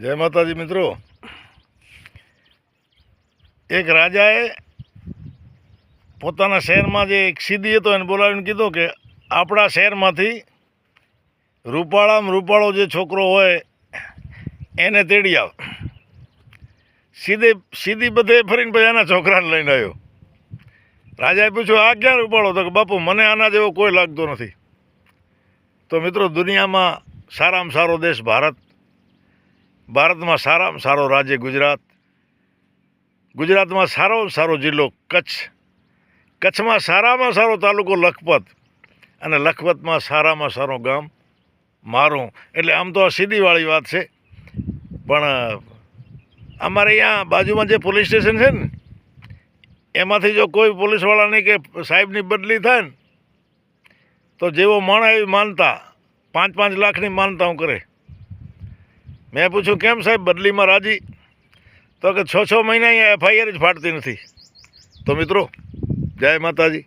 જય માતાજી મિત્રો. એક રાજાએ પોતાના શહેરમાં જે એક સીધી હતો એને બોલાવીને કીધું કે આપણા શહેરમાંથી રૂપાળામાં રૂપાળો જે છોકરો હોય એને તેડી આવ. સીધે, સીધી બધે ફરીને પછી એના છોકરાને લઈને આવ્યો. રાજાએ પૂછ્યું, આ ક્યાં રૂપાળો? તો કે, બાપુ, મને આના જેવો કોઈ લાગતો નથી. તો મિત્રો, દુનિયામાં સારામાં સારો દેશ ભારત ભારતમાં સારામાં સારો રાજ્ય ગુજરાત. ગુજરાતમાં સારો સારો જિલ્લો કચ્છ. કચ્છમાં સારામાં સારો તાલુકો લખપત અને લખપતમાં સારામાં સારો ગામ મારું. એટલે આમ તો આ સીધીવાળી વાત છે. પણ અમારે અહીંયા બાજુમાં જે પોલીસ સ્ટેશન છે ને, એમાંથી જો કોઈ પોલીસવાળાની કે સાહેબની બદલી થાય ને, તો જેવો માણ એવી માનતા, પાંચ પાંચ લાખની માનતા હું કરે. મેં પૂછ્યું, કેમ સાહેબ બદલીમાં રાજી? તો કે છ છ મહિના અહીંયા એફઆઈઆર જ ફાટતી નથી. તો મિત્રો, જય માતાજી.